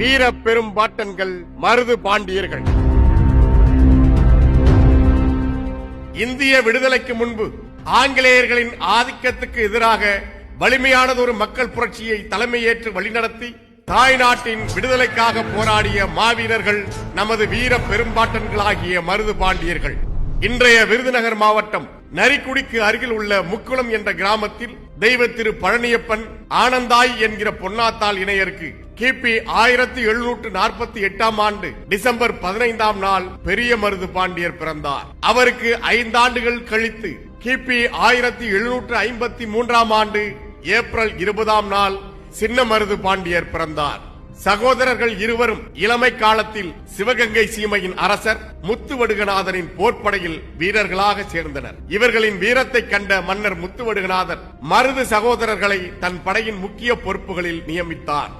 வீர பெரும்பாட்டன்கள் மருது பாண்டியர்கள். இந்திய விடுதலைக்கு முன்பு ஆங்கிலேயர்களின் ஆதிக்கத்துக்கு எதிராக வலிமையானதொரு மக்கள் புரட்சியை தலைமையேற்று வழிநடத்தி தாய்நாட்டின் விடுதலைக்காக போராடிய மாவீரர்கள் நமது வீர பெரும்பாட்டன்களாகிய மருது பாண்டியர்கள். இன்றைய விருதுநகர் மாவட்டம் நரிக்குடிக்கு அருகில் உள்ள முக்குளம் என்ற கிராமத்தில் தெய்வ திரு பழனியப்பன் ஆனந்தாய் என்கிற பொன்னாத்தாள் இணையருக்கு கிபி ஆயிரத்தி எழுநூற்று நாற்பத்தி எட்டாம் ஆண்டு டிசம்பர் பதினைந்தாம் நாள் பெரிய மருது பாண்டியர் பிறந்தார். அவருக்கு ஐந்தாண்டுகள் கழித்து கிபி ஆயிரத்தி எழுநூற்று ஐம்பத்தி மூன்றாம் ஆண்டு ஏப்ரல் இருபதாம் நாள் சின்ன மருது பாண்டியர் பிறந்தார். சகோதரர்கள் இருவரும் இளமை காலத்தில் சிவகங்கை சீமையின் அரசர் முத்துவடுகநாதரின் போர்ப்படையில் வீரர்களாக சேர்ந்தனர். இவர்களின் வீரத்தை கண்ட மன்னர் முத்துவடுகநாதர் மருது சகோதரர்களை தன் படையின் முக்கிய பொறுப்புகளில் நியமித்தார்.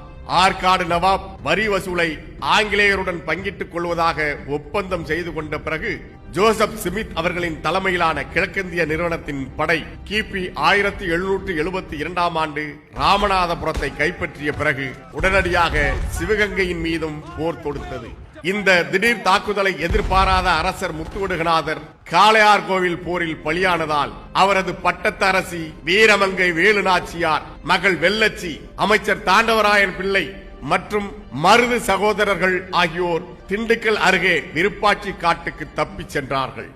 ஆற்காடு நவாப் வரி வசூலை ஆங்கிலேயருடன் பங்கிட்டுக் கொள்வதாக ஒப்பந்தம் செய்து கொண்ட பிறகு ஜோசப் சிமித் அவர்களின் தலைமையிலான கிழக்கிந்திய நிறுவனத்தின் படை கிபி ஆயிரத்தி எழுநூற்று எழுபத்தி இரண்டாம் ஆண்டு ராமநாதபுரத்தை கைப்பற்றிய பிறகு உடனடியாக சிவகங்கையின் மீதும் போர் தொடுத்தது. இந்த திடீர் தாக்குதலை எதிர்பாராத அரசர் முத்துவடுகநாதர் காளையார் கோவில் போரில் பலியானதால் அவரது பட்டத்து அரசி வீரமங்கை வேலு நாச்சியார் மகள் வெள்ளச்சி அமைச்சர் தாண்டவராயன் பிள்ளை மற்றும் மருது சகோதரர்கள் ஆகியோர் திண்டுக்கல் அருகே விருப்பாட்சி காட்டுக்கு தப்பிச் சென்றார்கள்.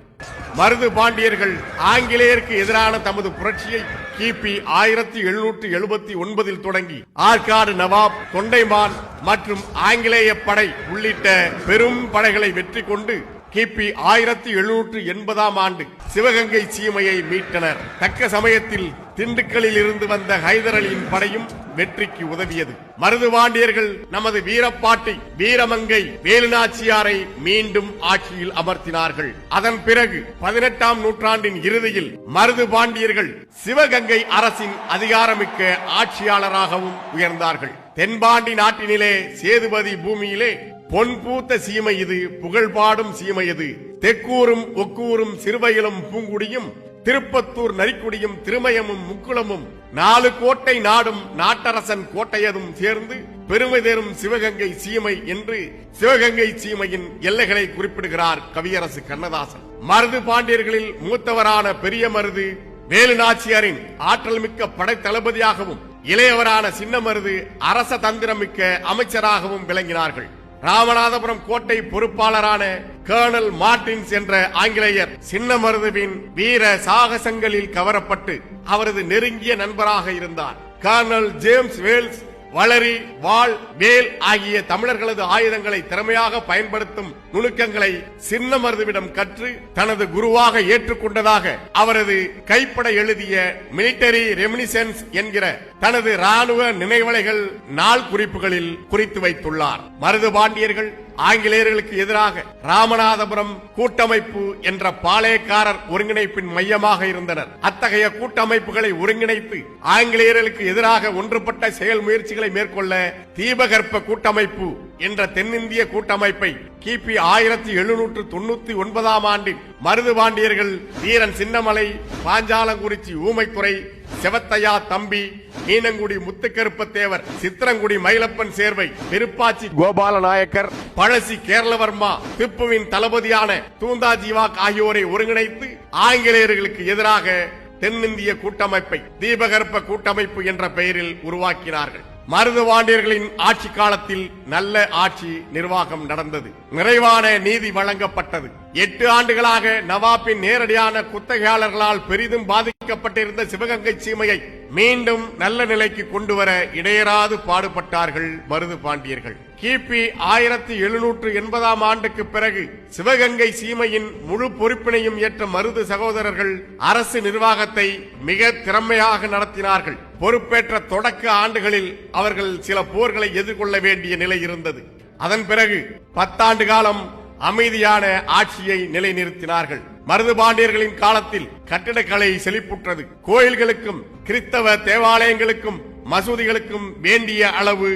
மருது பாண்டியர்கள் ஆங்கிலேயருக்கு எதிரான தமது புரட்சியை கிபி ஆயிரத்தி எழுநூற்று எழுபத்தி ஒன்பதில் தொடங்கி ஆற்காடு நவாப் தொண்டைமான் மற்றும் ஆங்கிலேய படை உள்ளிட்ட பெரும் படைகளை வெற்றி கொண்டு கிபி ஆயிரத்தி எழுநூற்று எண்பதாம் ஆண்டு சிவகங்கை சீமையை மீட்டனர். தக்க சமயத்தில் திண்டுக்கல்லில் இருந்து வந்த ஹைதர் அலியின் படையும் வெற்றிக்கு உதவியது. மருதுபாண்டியர்கள் நமது வீரப்பாட்டி வீரமங்கை வேலுநாச்சியாரை மீண்டும் ஆட்சியில் அமர்த்தினார்கள். அதன் பிறகு பதினெட்டாம் நூற்றாண்டின் இறுதியில் மருது பாண்டியர்கள் சிவகங்கை அரசின் அதிகாரமிக்க ஆட்சியாளராகவும் உயர்ந்தார்கள். தென்பாண்டி நாட்டினிலே சேதுபதி பூமியிலே பொன் பூத்த சீமை இது புகழ் பாடும் சீமை இது. தெக்கூரும் ஒக்கூரும் சிறுவயலும் பூங்குடியும் திருப்பத்தூர் நரிக்குடியும் திருமயமும் முக்குளமும் நாலு கோட்டை நாடும் நாட்டரசன் கோட்டையதும் சேர்ந்து பெருமை தேரும் சிவகங்கை சீமை என்று சிவகங்கை சீமையின் எல்லைகளை குறிப்பிடுகிறார் கவியரசு கண்ணதாசன். மருது பாண்டியர்களில் மூத்தவரான பெரிய மருது வேலு நாச்சியாரின் ஆற்றல் மிக்க படை தளபதியாகவும் இளையவரான சின்ன மருது அரச தந்திரமிக்க அமைச்சராகவும் விளங்கினார்கள். ராமநாதபுரம் கோட்டை பொறுப்பாளரான கர்னல் மார்டின்ஸ் என்ற ஆங்கிலேயர் சின்ன மருதுவின் வீர சாகசங்களில் கவரப்பட்டு அவரது நெருங்கிய நண்பராக இருந்தார். கர்னல் ஜேம்ஸ் வேல்ஸ் வளரி வாள் வேல் ஆகிய தமிழர்களது ஆயுதங்களை திறமையாக பயன்படுத்தும் நுணுக்கங்களை சின்ன மருதுவிடம் கற்று தனது குருவாக ஏற்றுக்கொண்டதாக அவரது கைப்பட எழுதிய மிலிட்டரி ரெமினிசன்ஸ் என்கிற தனது ராணுவ நினைவலைகள் நாள் குறிப்புகளில் குறித்து வைத்துள்ளார். மருது பாண்டியர்கள் ஆங்கிலேயர்களுக்கு எதிராக ராமநாதபுரம் கூட்டமைப்பு என்ற பாளையக்காரர் ஒருங்கிணைப்பின் மையமாக இருந்தனர். அத்தகைய கூட்டமைப்புகளை ஒருங்கிணைத்து ஆங்கிலேயர்களுக்கு எதிராக ஒன்றுபட்ட செயல் முயற்சிகளை மேற்கொள்ள தீபகற்ப கூட்டமைப்பு என்ற தென்னிந்திய கூட்டமைப்பை கிபி ஆயிரத்தி எழுநூற்று தொண்ணூத்தி ஒன்பதாம் ஆண்டில் மருது பாண்டியர்கள் வீரன் சின்னமலை பாஞ்சாலங்குறிச்சி ஊமைத்துறை செவத்தையா தம்பி மீனங்குடி முத்துக்கருப்பத்தேவர் சித்திரங்குடி மயிலப்பன் சேர்வை திருப்பாச்சி கோபால நாயக்கர் பழசி கேரளவர்மா திப்புவின் தளபதியான தூந்தா ஜீவாக் ஆகியோரை ஒருங்கிணைத்து ஆங்கிலேயர்களுக்கு எதிராக தென்னிந்திய கூட்டமைப்பை தீபகற்ப கூட்டமைப்பு என்ற பெயரில் உருவாக்கினார்கள். மருதுவாண்டியர்களின் ஆட்சி காலத்தில் நல்ல ஆட்சி நிர்வாகம் நடந்தது. நிறைவான நீதி வழங்கப்பட்டது. எட்டு ஆண்டுகளாக நவாப்பின் நேரடியான குத்தகையாளர்களால் பெரிதும் பாதிக்கப்பட்டிருந்த சிவகங்கை சீமையை மீண்டும் நல்ல நிலைக்கு கொண்டு வர இடையராது பாடுபட்டார்கள் மருது பாண்டியர்கள். கிபி ஆயிரத்தி எழுநூற்று எண்பதாம் ஆண்டுக்கு பிறகு சிவகங்கை சீமையின் முழு பொறுப்பினையும் ஏற்ற மருது சகோதரர்கள் அரசு நிர்வாகத்தை மிக திறமையாக நடத்தினார்கள். பொறுப்பேற்ற தொடக்க ஆண்டுகளில் அவர்கள் சில போர்களை எதிர்கொள்ள வேண்டிய நிலை இருந்தது. அதன் பிறகு பத்தாண்டு காலம் அமைதியான ஆட்சியை நிலைநிறுத்தினார்கள். மருது பாண்டியர்களின் காலத்தில் கட்டிடக்கலை செழிப்புற்றது. கோயில்களுக்கும் கிறித்தவ தேவாலயங்களுக்கும் மசூதிகளுக்கும் வேண்டிய அளவு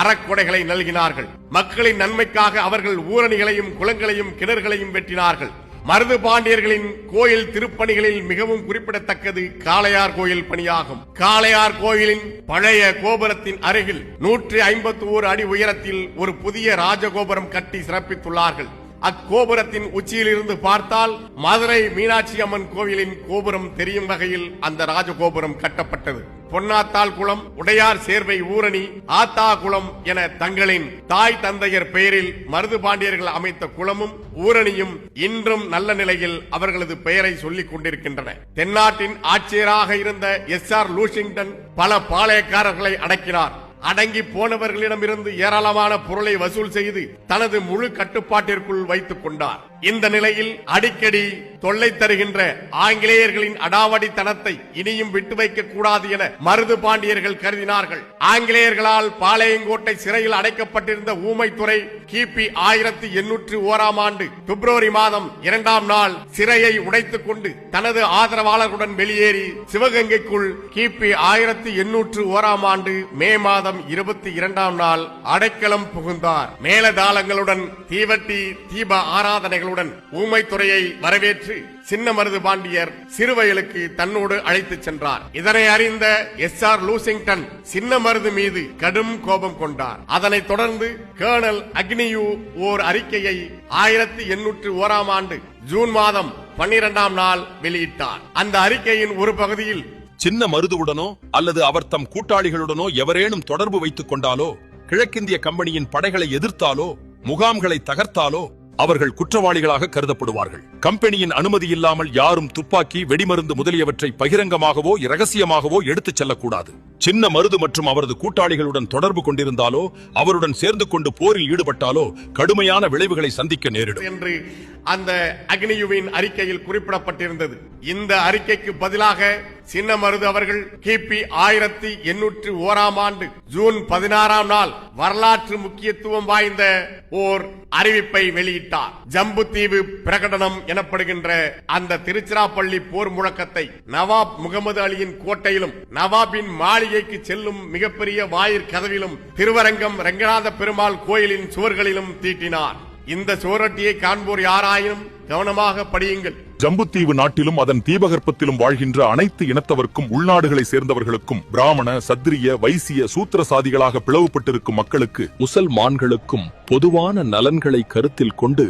அறக்கொடைகளை நல்கினார்கள். மக்களின் நன்மைக்காக அவர்கள் ஊரணிகளையும் குளங்களையும் கிணறுகளையும் வெட்டினார்கள். மருது பாண்டியர்களின் கோயில் திருப்பணிகளில் மிகவும் குறிப்பிடத்தக்கது காளையார் கோயில் பணியாகும். காளையார் கோயிலின் பழைய கோபுரத்தின் அருகில் நூற்றி ஐம்பத்தி ஓரு அடி உயரத்தில் ஒரு புதிய ராஜகோபுரம் கட்டி சிறப்பித்துள்ளார்கள். அக்கோபுரத்தின் உச்சியிலிருந்து பார்த்தால் மதுரை மீனாட்சி அம்மன் கோவிலின் கோபுரம் தெரியும் வகையில் அந்த ராஜகோபுரம் கட்டப்பட்டது. பொன்னாத்தாள் குளம் உடையார் சேர்வை ஊரணி ஆத்தா குளம் என தங்களின் தாய் தந்தையர் பெயரில் மருது பாண்டியர்கள் அமைத்த குளமும் ஊரணியும் இன்றும் நல்ல நிலையில் அவர்களது பெயரை சொல்லிக் கொண்டிருக்கின்றன. தென்னாட்டின் ஆட்சியராக இருந்த எஸ் ஆர் லூசிங்டன் பல பாளையக்காரர்களை அடக்கினார். அடங்கி போனவர்களிடமிருந்து ஏராளமான பொருளை வசூல் செய்து தனது முழு கட்டுப்பாட்டிற்குள் வைத்துக் கொண்டார். இந்த நிலையில் அடிக்கடி தொல்லை தருகின்ற ஆங்கிலேயர்களின் அடாவடித்தனத்தை இனியும் விட்டு வைக்க கூடாது என மருது பாண்டியர்கள் கருதினார்கள். ஆங்கிலேயர்களால் பாளையங்கோட்டை சிறையில் அடைக்கப்பட்டிருந்த ஊமைத்துறை கிபி ஆயிரத்தி எண்ணூற்று ஓராம் ஆண்டு பிப்ரவரி மாதம் இரண்டாம் நாள் சிறையை உடைத்துக் கொண்டு தனது ஆதரவாளர்களுடன் வெளியேறி சிவகங்கைக்குள் கிபி ஆயிரத்தி எண்ணூற்று ஓராம் ஆண்டு மே மாதம் இருபத்தி இரண்டாம் நாள் அடைக்கலம் புகுந்தார். மேலதாளங்களுடன் தீவட்டி தீப ஆராதனைகள் ஆராதனைகளுடன் ஊமைத்துறையை வரவேற்று சின்ன மருது பாண்டியர் சிறுவயலுக்கு தன்னோடு அழைத்துச் சென்றார். இதனை அறிந்த எஸ் ஆர் லூசிங்டன் சின்ன மருது மீது கடும் கோபம் கொண்டார். அதனைத் தொடர்ந்து கேர்னல் அக்னியூ ஓர் அறிக்கையை ஆயிரத்தி எண்ணூற்று ஓராம் ஆண்டு ஜூன் மாதம் பன்னிரெண்டாம் நாள் வெளியிட்டார். அந்த அறிக்கையின் ஒரு பகுதியில் சின்ன மருதுவுடனோ அல்லது அவர் தம் கூட்டாளிகளுடனோ எவரேனும் தொடர்பு வைத்துக் கொண்டாலோ கிழக்கிந்திய கம்பெனியின் படைகளை எதிர்த்தாலோ முகாம்களை தகர்த்தாலோ அவர்கள் குற்றவாளிகளாக கருதப்படுவார்கள். கம்பெனியின் அனுமதி இல்லாமல் யாரும் துப்பாக்கி வெடிமருந்து முதலியவற்றை பகிரங்கமாகவோ இரகசியமாகவோ எடுத்துச் செல்லக்கூடாது. சின்ன மருது மற்றும் அவரது கூட்டாளிகளுடன் தொடர்பு கொண்டிருந்தாலோ அவருடன் சேர்ந்து கொண்டு போரில் ஈடுபட்டாலோ கடுமையான விளைவுகளை சந்திக்க நேரிடும். என்று அந்த அக்னியுவின் அறிக்கையில் குறிப்பிடப்பட்டிருந்தது. இந்த அறிக்கைக்கு பதிலாக சின்ன மருது அவர்கள் கிபி ஆயிரத்தி எண்ணூற்று ஓராம் ஆண்டு ஜூன் பதினாறாம் நாள் வரலாற்று முக்கியத்துவம் வாய்ந்த ஓர் அறிவிப்பை வெளியிட்டார். ஜம்புத்தீவு பிரகடனம் எனப்படுகின்ற அந்த திருச்சிராப்பள்ளி போர் முழக்கத்தை நவாப் முகமது அலியின் கோட்டையிலும் நவாபின் மாளிகைக்கு செல்லும் மிகப்பெரிய வாயிற் கதவிலும் திருவரங்கம் ரங்கநாத பெருமாள் கோயிலின் சுவர்களிலும் தீட்டினார். இந்த சுவரொட்டியை காண்போர் யாராயினும் கவனமாக படியுங்கள். ஜம்புத்தீவு நாட்டிலும் அதன் தீபகற்பத்திலும் வாழ்கின்ற அனைத்து இனத்தவர்க்கும் உள்நாடுகளை சேர்ந்தவர்களுக்கும் பிராமண சத்திரிய வைசிய சூத்திர சாதிகளாக பிளவுபட்டிருக்கும் மக்களுக்கு முசல்மான்களுக்கும் பொதுவான நலன்களை கருத்தில் கொண்டு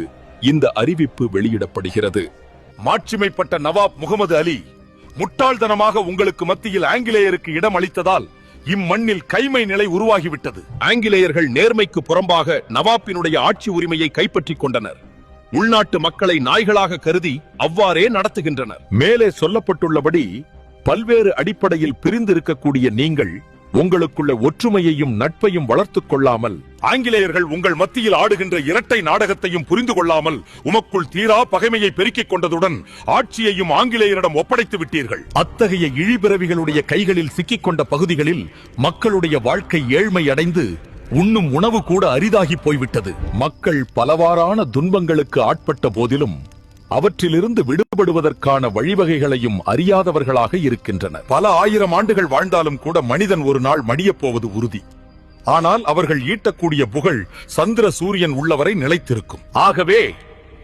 இந்த அறிவிப்பு வெளியிடப்படுகிறது. மாட்சிமைப்பட்ட நவாப் முகமது அலி முட்டாள்தனமாக உங்களுக்கு மத்தியில் ஆங்கிலேயருக்கு இடம் அளித்ததால் இம்மண்ணில் கைமை நிலை உருவாகிவிட்டது. ஆங்கிலேயர்கள் நேர்மைக்கு புறம்பாக நவாப்பினுடைய ஆட்சி உரிமையை கைப்பற்றிக் கொண்டனர். உள்நாட்டு மக்களை நாய்களாக கருதி அவ்வாறே நடத்துகின்றனர். மேலே சொல்லப்பட்டுள்ளபடி பல்வேறு அடிப்படையில் பிரிந்திருக்கக்கூடிய நீங்கள் உங்களுக்குள்ள ஒற்றுமையையும் நட்பையும் வளர்த்துக் கொள்ளாமல் ஆங்கிலேயர்கள் உங்கள் மத்தியில் ஆடுகின்ற இரட்டை நாடகத்தையும் புரிந்து கொள்ளாமல் உமக்குள் தீரா பகைமையை பெருக்கிக் கொண்டதுடன் ஆட்சியையும் ஆங்கிலேயரிடம் ஒப்படைத்து விட்டீர்கள். அத்தகைய இழிபிறவிகளுடைய கைகளில் சிக்கிக் கொண்ட பகுதிகளில் மக்களுடைய வாழ்க்கை ஏழ்மை அடைந்து உண்ணும் உணவு கூட அரிதாகி போய்விட்டது. மக்கள் பலவாறான துன்பங்களுக்கு ஆட்பட்ட போதிலும் அவற்றிலிருந்து விடுபடுவதற்கான வழிவகைகளையும் அறியாதவர்களாக இருக்கின்றனர். பல ஆயிரம் ஆண்டுகள் வாழ்ந்தாலும் கூட மனிதன் ஒரு நாள் மடியப் போவது உறுதி. ஆனால் அவர்கள் ஈட்டக்கூடிய புகழ் சந்திர சூரியன் உள்ளவரை நிலைத்திருக்கும். ஆகவே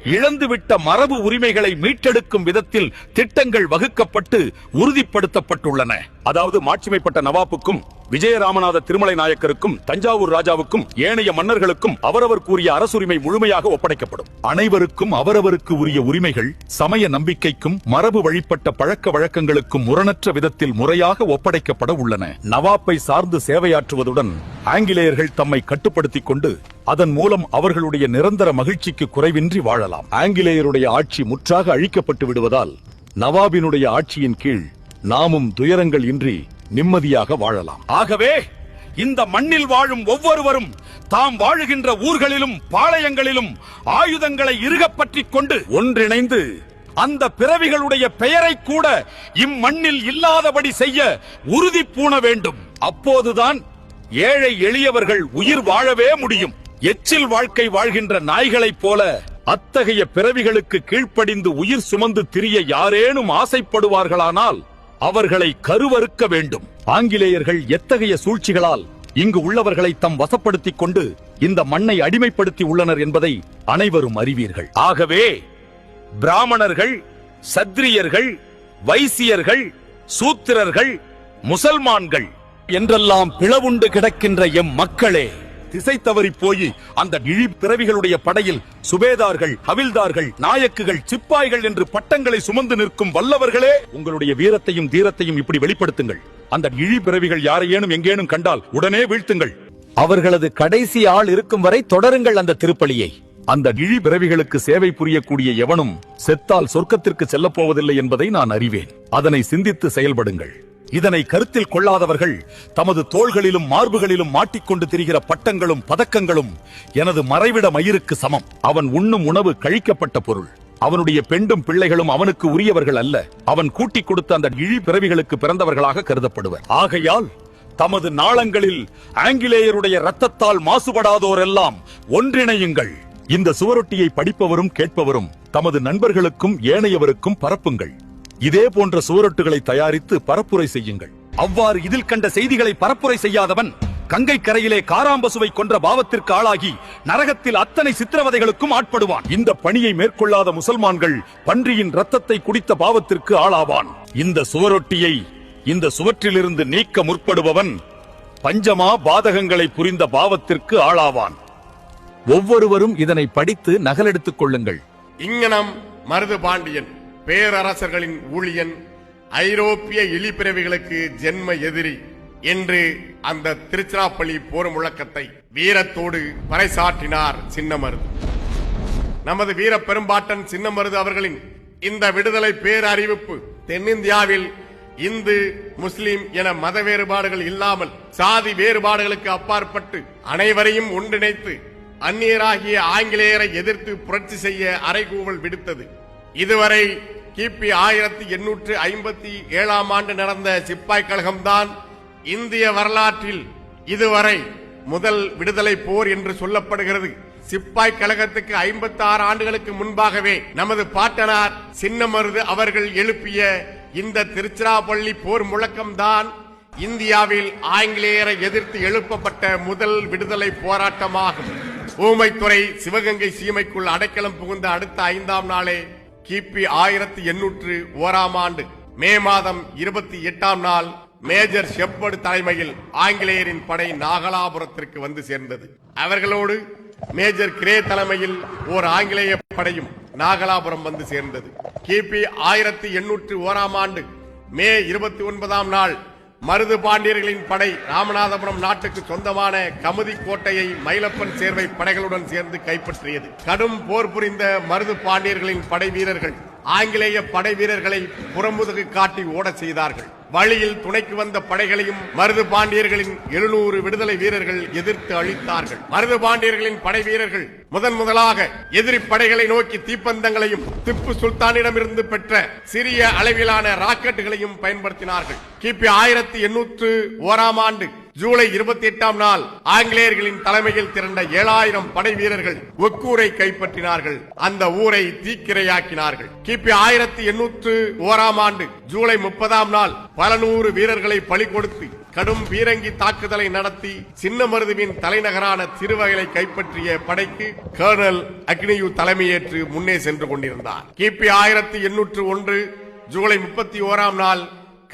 இழந்துவிட்ட மரபு உரிமைகளை மீட்டெடுக்கும் விதத்தில் திட்டங்கள் வகுக்கப்பட்டு உறுதிப்படுத்தப்பட்டுள்ளன. அதாவது மாட்சிமைப்பட்ட நவாப்புக்கும் விஜயராமநாத திருமலை நாயக்கருக்கும் தஞ்சாவூர் ராஜாவுக்கும் ஏனைய மன்னர்களுக்கும் அவரவர் கூறிய அரசுரிமை முழுமையாக ஒப்படைக்கப்படும். அனைவருக்கும் அவரவருக்கு உரிய உரிமைகள் சமய நம்பிக்கைக்கும் மரபு வழிபட்ட பழக்க வழக்கங்களுக்கும் முரணற்ற விதத்தில் முறையாக ஒப்படைக்கப்பட உள்ளன. நவாப்பை சார்ந்து சேவையாற்றுவதுடன் ஆங்கிலேயர்கள் தம்மை கட்டுப்படுத்திக் கொண்டு அதன் மூலம் அவர்களுடைய நிரந்தர மகிழ்ச்சிக்கு குறைவின்றி வாழலாம். ஆங்கிலேயருடைய ஆட்சி முற்றாக அழிக்கப்பட்டு விடுவதால் நவாபினுடைய ஆட்சியின் கீழ் நாமும் துயரங்கள் இன்றி நிம்மதியாக வாழலாம். ஆகவே இந்த மண்ணில் வாழும் ஒவ்வொருவரும் தாம் வாழுகின்ற ஊர்களிலும் பாளையங்களிலும் ஆயுதங்களை இருகப்பற்றிக் கொண்டு ஒன்றிணைந்து அந்த பிறவிகளுடைய பெயரை கூட இம்மண்ணில் இல்லாதபடி செய்ய உறுதி பூண வேண்டும். அப்போதுதான் ஏழை எளியவர்கள் உயிர் வாழவே முடியும். எச்சில் வாழ்க்கை வாழ்கின்ற நாய்களைப் போல அத்தகைய பிறவிகளுக்கு கீழ்ப்படிந்து உயிர் சுமந்து திரிய யாரேனும் ஆசைப்படுவார்களானால் அவர்களை கருவறுக்க வேண்டும். ஆங்கிலேயர்கள் எத்தகைய சூழ்ச்சிகளால் இங்கு உள்ளவர்களை தம் வசப்படுத்திக் கொண்டு இந்த மண்ணை அடிமைப்படுத்தி உள்ளனர் என்பதை அனைவரும் அறிவீர்கள். ஆகவே பிராமணர்கள் சத்திரியர்கள் வைசியர்கள் சூத்திரர்கள் முசல்மான்கள் என்றெல்லாம் பிளவுண்டு கிடக்கின்ற எம் மக்களே திசை தவறி போய் அந்த இழி பிறவிகளுடைய படையில் சுபேதார்கள் ஹவில்தார்கள் நாயக்குகள் சிப்பாய்கள் என்று பட்டங்களை சுமந்து நிற்கும் வல்லவர்களே உங்களுடைய வீரத்தையும் தீரத்தையும் இப்படி வெளிப்படுத்துங்கள். அந்த இழி பிறவிகள் யாரையேனும் எங்கேனும் கண்டால் உடனே வீழ்த்துங்கள். அவர்களது கடைசி ஆள் இருக்கும் வரை தொடருங்கள் அந்த திருப்பலியை. அந்த இழி பிறவிகளுக்கு சேவை புரியக்கூடிய எவனும் செத்தால் சொர்க்கத்திற்கு செல்லப் போவதில்லை என்பதை நான் அறிவேன். அதனை சிந்தித்து செயல்படுங்கள். இதனை கருத்தில் கொள்ளாதவர்கள் தமது தோள்களிலும் மார்புகளிலும் மாட்டிக்கொண்டு திரிகிற பட்டங்களும் பதக்கங்களும் எனது மறைவிட மயிருக்கு சமம். அவன் உண்ணும் உணவு கழிக்கப்பட்ட பொருள். அவனுடைய பெண்டும் பிள்ளைகளும் அவனுக்கு உரியவர்கள் அல்ல. அவன் கூட்டிக் கொடுத்த அந்த இழி பிறவிகளுக்கு பிறந்தவர்களாக கருதப்படுவர். ஆகையால் தமது நாளங்களில் ஆங்கிலேயருடைய ரத்தத்தால் மாசுபடாதோரெல்லாம் ஒன்றிணையுங்கள். இந்த சுவரொட்டியை படிப்பவரும் கேட்பவரும் தமது நண்பர்களுக்கும் ஏனையவருக்கும் பரப்புங்கள். இதே போன்ற சுவரொட்டுகளை தயாரித்து பரப்புரை செய்யுங்கள். அவ்வாறு இதில் கண்ட செய்திகளை பரப்புரை செய்யாதவன் கங்கை கரையிலே காராம்பசுவை கொன்ற பாவத்திற்கு ஆளாகி நரகத்தில் அத்தனை சித்திரவதைகளுக்கும் ஆட்படுவான். இந்த பணியை மேற்கொள்ளாத முசல்மான்கள் பன்றியின் ரத்தத்தை குடித்த பாவத்திற்கு ஆளாவான். இந்த சுவரொட்டியை இந்த சுவற்றிலிருந்து நீக்க முற்படுபவன் பஞ்சமா பாதகங்களை புரிந்த பாவத்திற்கு ஆளாவான். ஒவ்வொருவரும் இதனை படித்து நகலெடுத்துக் கொள்ளுங்கள். இங்கனம் மருது பாண்டியன். பேரரசர்களின் ஊழியன் ஐரோப்பிய இழிப்பிறவிகளுக்கு ஜென்ம எதிரி என்று அந்த திருச்சிராப்பள்ளி போர் முழக்கத்தை வீரத்தோடு பறைசாற்றினார் சின்னமருது. நமது வீர பெரும்பாட்டன் சின்னமருது அவர்களின் இந்த விடுதலை பேரறிவிப்பு தென்னிந்தியாவில் இந்து முஸ்லிம் என மத வேறுபாடுகள் இல்லாமல் சாதி வேறுபாடுகளுக்கு அப்பாற்பட்டு அனைவரையும் ஒன்றிணைத்து அந்நியராகிய ஆங்கிலேயரை எதிர்த்து புரட்சி செய்ய அறைகூவல் விடுத்தது. இதுவரை கிபி ஆயிரத்தி எண்ணூற்று ஐம்பத்தி ஏழாம் ஆண்டு நடந்த சிப்பாய் கழகம்தான் இந்திய வரலாற்றில் இதுவரை முதல் விடுதலை போர் என்று சொல்லப்படுகிறது. சிப்பாய் கழகத்துக்கு ஐம்பத்தி ஆறு ஆண்டுகளுக்கு முன்பாகவே நமது பாட்டனார் சின்னமருது அவர்கள் எழுப்பிய இந்த திருச்சிராப்பள்ளி போர் முழக்கம்தான் இந்தியாவில் ஆங்கிலேயரை எதிர்த்து எழுப்பப்பட்ட முதல் விடுதலை போராட்டமாகும். ஊமைத்துறை சிவகங்கை சீமைக்குள் அடைக்கலம் புகுந்த அடுத்த ஐந்தாம் நாளே கிபி ஆயிரத்தி எண்ணூற்று ஓராம் ஆண்டு மே மாதம் இருபத்தி எட்டாம் நாள் மேஜர் ஷெப்பர்டு தலைமையில் ஆங்கிலேயரின் படை நாகலாபுரத்திற்கு வந்து சேர்ந்தது. அவர்களோடு மேஜர் கிரே தலைமையில் ஓர் ஆங்கிலேய படையும் நாகலாபுரம் வந்து சேர்ந்தது. கிபி ஆயிரத்தி எண்ணூற்று ஓராம் ஆண்டு மே இருபத்தி ஒன்பதாம் நாள் மருது பாண்டியர்களின் படை ராமநாதபுரம் நாட்டுக்கு சொந்தமான கமுதி கோட்டையை மயிலப்பன் சேர்வை படைகளுடன் சேர்ந்து கைப்பற்றியது. கடும் போர் புரிந்த மருது பாண்டியர்களின் படை வீரர்கள் ஆங்கிலேய படை வீரர்களை புறமுதுகு காட்டி ஓடச் செய்தார்கள். வழியில் துணைக்கு வந்த படைகளையும் மருது பாண்டியர்களின் எழுநூறு விடுதலை வீரர்கள் எதிர்த்து அழித்தார்கள். மருது பாண்டியர்களின் படை வீரர்கள் முதன் முதலாக எதிரி படைகளை நோக்கி தீப்பந்தங்களையும் திப்பு சுல்தானிடமிருந்து பெற்ற சிறிய அளவிலான ராக்கெட்டுகளையும் பயன்படுத்தினார்கள். கிபி ஆயிரத்தி எண்ணூற்று ஓராம் ஆண்டு ஜூலை இருபத்தி எட்டாம் நாள் ஆங்கிலேயர்களின் தலைமையில் திரண்ட ஏழாயிரம் படை வீரர்கள் ஒக்கூரை கைப்பற்றினார்கள். அந்த ஊரை தீக்கிரையாக்கினார்கள். கிபி ஆயிரத்தி எண்ணூற்று ஓராம் ஆண்டு ஜூலை முப்பதாம் நாள் பல நூறு வீரர்களை பலி கொடுத்து கடும் பீரங்கி தாக்குதலை நடத்தி சின்னமருதுவின் தலைநகரான திருவகையை கைப்பற்றிய படைக்கு கர்னல் அக்னியு தலைமையேற்று முன்னே சென்று கொண்டிருந்தார். கிபி ஆயிரத்தி எண்ணூற்று ஒன்று ஜூலை முப்பத்தி ஓராம் நாள்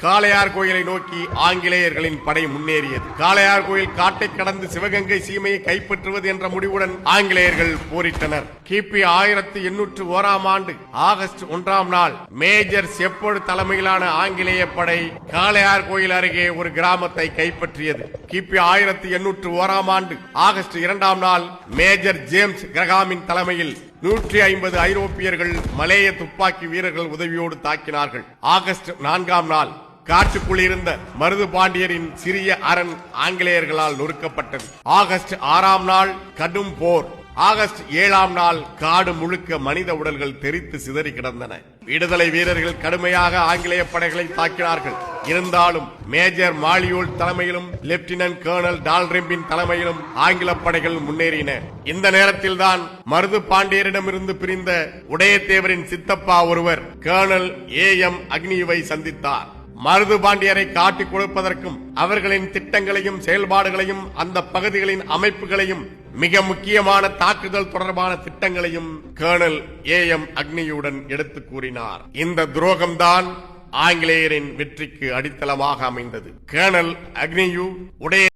காளையார் கோயிலை நோக்கி ஆங்கிலேயர்களின் படை முன்னேறியது. காளையார் கோயில் காட்டை கடந்து சிவகங்கை சீமையை கைப்பற்றுவது என்ற முடிவுடன் ஆங்கிலேயர்கள் போரிட்டனர். கிபி ஆயிரத்தி எண்ணூற்று ஓராம் ஆண்டு ஆகஸ்ட் ஒன்றாம் நாள் மேஜர் செப்போடு தலைமையிலான ஆங்கிலேய படை காளையார் கோயில் அருகே ஒரு கிராமத்தை கைப்பற்றியது. கிபி ஆயிரத்தி எண்ணூற்று ஓராம் ஆண்டு ஆகஸ்ட் இரண்டாம் நாள் மேஜர் ஜேம்ஸ் கிரகாமின் தலைமையில் நூற்றி ஐம்பது ஐரோப்பியர்கள் மலேய துப்பாக்கி வீரர்கள் உதவியோடு தாக்கினார்கள். ஆகஸ்ட் நான்காம் நாள் காட்டுக்குள் இருந்த மருது பாண்டியரின் சிறிய அரண் ஆங்கிலேயர்களால் நொறுக்கப்பட்டது. ஆகஸ்ட் ஆறாம் நாள் கடும் போர். ஆகஸ்ட் ஏழாம் நாள் காடு முழுக்க மனித உடல்கள் தெரித்து சிதறி கிடந்தன. விடுதலை வீரர்கள் கடுமையாக ஆங்கிலேய படைகளை தாக்கினார்கள். இருந்தாலும் மேஜர் மாலியூல் தலைமையிலும் லெப்டினன்ட் கர்னல் டால்ரெம்பின் தலைமையிலும் ஆங்கில படைகள் முன்னேறின. இந்த நேரத்தில்தான் மருது பாண்டியரிடமிருந்து பிரிந்த உடையத்தேவரின் சித்தப்பா ஒருவர் கர்னல் ஏ எம் அக்னியுவை சந்தித்தார். மருது பாண்டியரை காட்டிக் கொடுப்பதற்கும் அவர்களின் திட்டங்களையும் செயல்பாடுகளையும் அந்த பகுதிகளின் அமைப்புகளையும் மிக முக்கியமான தாக்குதல் தொடர்பான திட்டங்களையும் கேர்னல் ஏ எம் அக்னியுடன் எடுத்து கூறினார். இந்த துரோகம்தான் ஆங்கிலேயரின் வெற்றிக்கு அடித்தளமாக அமைந்தது. கேர்னல் அக்னியு உடைய